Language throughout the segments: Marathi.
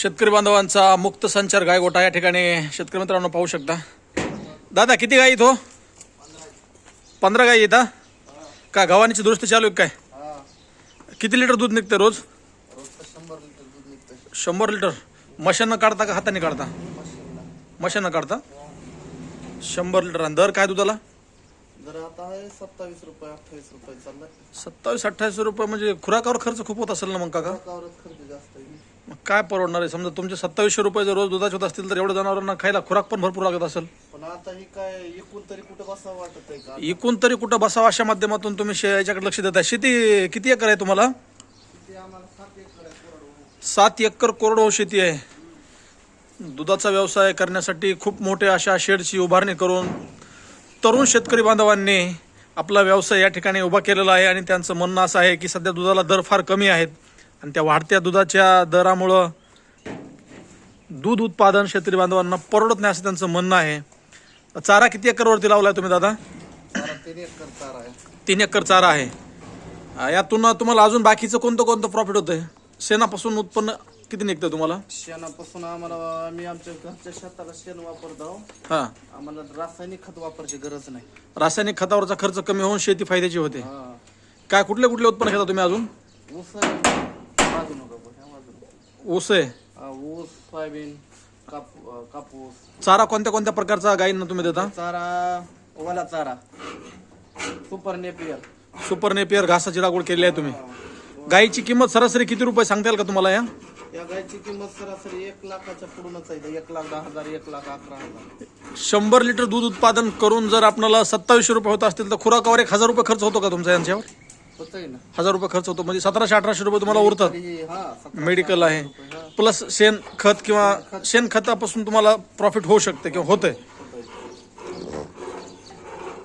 शेतकरी बांधवांचा मुक्त संचार गायगोटा या ठिकाणी शेतकरी मित्रांनो पाहू शकता. दादा किती गाई इथं पंधरा गाई येतात का गव्हाणीची दुरुस्ती चालू आहे काय? किती लिटर दूध निघतं रोज? शंभर लिटर. दूध निघतं शंभर लिटर मशानं काढता का हाताने काढता? मशानं काढता? शंभर लिटर. आणि दर काय दुधाला? सत्तावीस रुपये अठ्ठावीस रुपये सत्तावीस अठ्ठावीस रुपये म्हणजे खुराकावर खर्च खूप होत असेल ना मग काका? मग काय परवडणार आहे? समजा तुमचे सत्तावीसशे रुपये जर रोज दुधाचे होत असतील तर एवढ्या जनावरांना खायला खुराक पण भरपूर लागत असेल. पण आता ही काय एकूण तरी कुठं बसावं वाटत आहे का? एकूण तरी कुठं बसावं अशा माध्यमातून तुम्ही शे- याच्याकडे लक्ष देता शेती किती एकर आहे तुम्हाला? आम्हाला सात एकर आहे कोरडवाहू. सात एकर कोरडवाहू शेती आहे. दुधाचा व्यवसाय करण्यासाठी खूप मोठ्या अशा शेडची उभारणी करून तरुण शेतकरी बांधवांनी आपला व्यवसाय या ठिकाणी उभा केलेला आहे आणि त्यांचं म्हणणं असं आहे की सध्या दुधाला दर फार कमी आहेत. आणि त्या वाढत्या दुधाच्या दरामुळं दूध उत्पादन शेतकरी बांधवांना परवडत नाही असं त्यांचं म्हणणं आहे. चारा किती एकरवरती लावलाय तुम्ही दादा? तीन एकर चारा आहे. तीन एकर चारा आहे. यातून तुम्हाला अजून बाकीचं कोणतं कोणतं प्रॉफिट होतंय? शेणापासून उत्पन्न किती निघतं तुम्हाला? शेणापासून आम्हाला आम्ही आमच्या घरच्या शेताला शेण वापरतो हां. आम्हाला रासायनिक खत वापरायची गरज नाही. रासायनिक खतावरचा खर्च कमी होऊन शेती फायद्याची होते. हा. काय कुठले कुठले उत्पन्न घेता तुम्ही अजून? ऊस आहे. नका ह्या. ऊस आहे. ऊस सोयाबीन काप अं, कापूस. चारा कोणत्या कोणत्या प्रकारचा गायींना तुम्ही देता? चारा ओला चारा. Super napier. सुपर नेपियर घासाची लागवड केली आहे तुम्ही. गायीची किंमत सरासरी किती रुपये सांगता येईल का तुम्हाला या? या गायची किंमत सरासरी एक लाखाच्या पुढूनच आहे. एक लाख दहा हजार एक लाख अकरा हजार. शंभर लिटर दूध उत्पादन करून जर आपल्याला सत्तावीसशे रुपये होत असतील तर खुराकावर एक हजार रुपये खर्च होतो का तुमचा यांच्यावर? होतंय ना. हजार रुपये खर्च होतो. म्हणजे सतराशे अठराशे रुपये तुम्हाला उरतात. तरी हा सतरा मेडिकल आहे. प्लस शेण खत किंवा शेण खतापासून तुम्हाला प्रॉफिट होऊ शकते किंवा होतंय.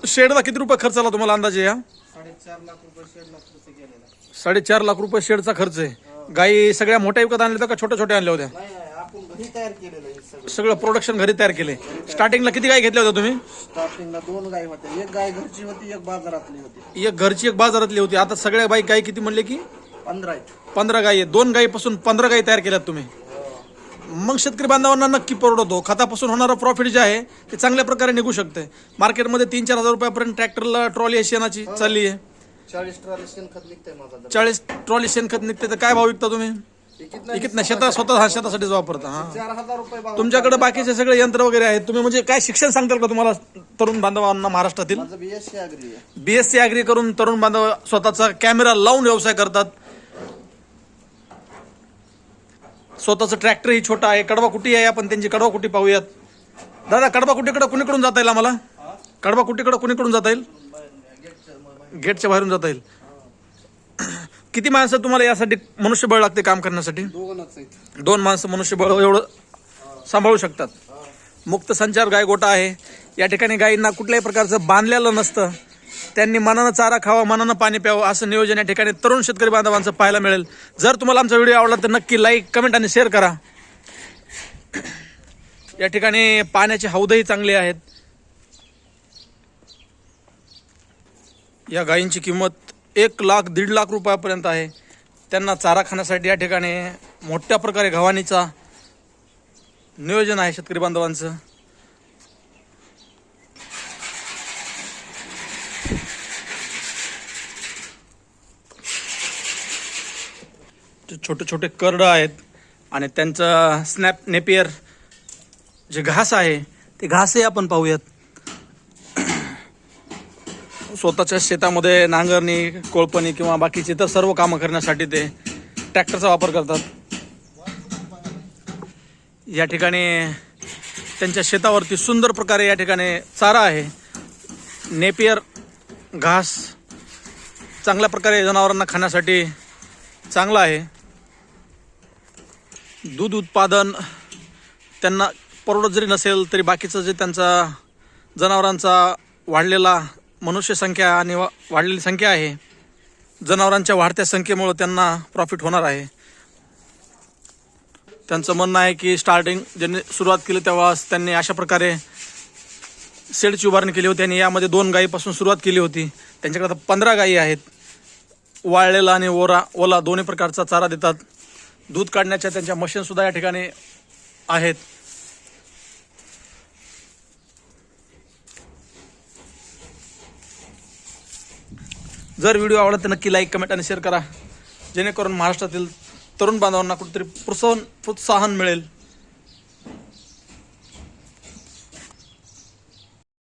शेडला किती रुपये खर्च आला तुम्हाला अंदाजे या? साडेचार लाख रुपये शेड लाख खर्च केलेला आहे. साडेचार लाख रुपये शेडचा खर्च आहे. गाई सगळ्या मोठ्या विकत आणल्या होत्या का छोट्या छोट्या आणल्या होत्या? नाही आपण घरी तयार केलेलं आहे हे सगळं. सगळं प्रोडक्शन घरी तयार केले स्टार्टिंगला किती गाय घेतल्या होत्या तुम्ही? स्टार्टिंगला दोन गाय होत्या. एक गाय घरची होती एक बाजारातली होती. एक घरची एक बाजारातली होती. आता सगळ्या बाई गाई किती म्हणले की? पंधरा आहेत. पंधरा आहेत. दोन गाईपासून पंधरा गाई तयार केल्यात तुम्ही. मग शेतकरी बांधवांना नक्की परवडतो. खतापासून होणारं प्रॉफिट जे आहे ते चांगल्या प्रकारे निघू शकते मार्केटमध्ये तीन चार हजार रुपयापर्यंत ट्रॅक्टरला ट्रॉली शेणाची चालली आहे. चाळीस ट्रॉली शेणखत निघतंय माझा. चाळीस ट्रॉली शेणखत निघते तर काय भाव विकता तुम्ही? नाही शेता स्वतः हा शेतासाठीच वापरता हा. चार हजार रुपये भाव. तुमच्याकडे बाकीचे सगळे यंत्र वगैरे आहेत. तुम्ही म्हणजे काय शिक्षण सांगताल का तुम्हाला तरुण बांधवांना महाराष्ट्रातील? माझं बीएससी अग्री आहे. बीएससी अॅग्री करून तरुण बांधव स्वतःचा कॅमेरा लावून व्यवसाय करतात. स्वतःचं ट्रॅक्टर ही छोटा आहे. कडवा कुटी आहे. आपण त्यांची कडवा कुटी पाहूयात. दादा कडवा कुटीकडे कुणीकडून जाता येईल आम्हाला? कडवा कुटीकडे कुणीकडून जाता येईल? गेटच्या बाहेरून जाता येईल. किती माणसं तुम्हाला यासाठी मनुष्यबळ लागते काम करण्यासाठी? दोन माणसं मनुष्यबळ एवढं सांभाळू शकतात. मुक्त संचार गाय गोटा आहे. या ठिकाणी गायींना कुठल्याही प्रकारचं बांधलेलं नसतं. त्यांनी मनानं चारा खावा मनानं पाणी प्यावं असं नियोजन या ठिकाणी तरुण शेतकरी बांधवांचं पाहायला मिळेल. जर तुम्हाला आमचा व्हिडिओ आवडला तर नक्की लाईक कमेंट आणि शेअर करा. या ठिकाणी पाण्याचे हौदही चांगले आहेत. या गायींची किंमत एक लाख दीड लाख रुपयापर्यंत आहे. त्यांना चारा खाण्यासाठी या ठिकाणी मोठ्या प्रकारे गव्हाणीचा नियोजन आहे शेतकरी बांधवांचं. जे छोटे छोटे करडं आहेत आणि त्यांचं स्नॅप नेपियर जे घास आहे ते घासही आपण पाहूयात. स्वतःच्या शेतामध्ये नांगरणी कोळपणी किंवा बाकीची इतर सर्व कामं करण्यासाठी ते ट्रॅक्टरचा वापर करतात. या ठिकाणी त्यांच्या शेतावरती सुंदर प्रकारे या ठिकाणी चारा आहे. नेपियर घास चांगल्या प्रकारे जनावरांना खाण्यासाठी चांगला आहे. दूध उत्पादन त्यांना परवडत जरी नसेल तरी बाकीचं जे त्यांचा जनावरांचा वाढलेला मनुष्य संख्या आणि वा- वाढलेली संख्या आहे. जनावरांच्या वाढत्या संख्येमुळं त्यांना प्रॉफिट होणार आहे. त्यांचं म्हणणं आहे की स्टार्टिंग ज्यांनी सुरुवात केली तेव्हा त्यांनी अशा प्रकारे सेडची उभारणी केली होती आणि यामध्ये दोन गायीपासून सुरुवात केली होती. त्यांच्याकडे आता पंधरा गायी आहेत. वाळलेला आणि ओरा ओला दोन्ही प्रकारचा चारा देतात. दूध काढण्याच्या त्यांच्या मशीनसुद्धा या ठिकाणी आहेत. जर व्हिडिओ आवडला तर नक्की लाईक कमेंट आणि शेअर करा. जेणेकरून महाराष्ट्रातील तरुण बांधवांना कुठेतरी प्रोत्साहन प्रोत्साहन मिळेल.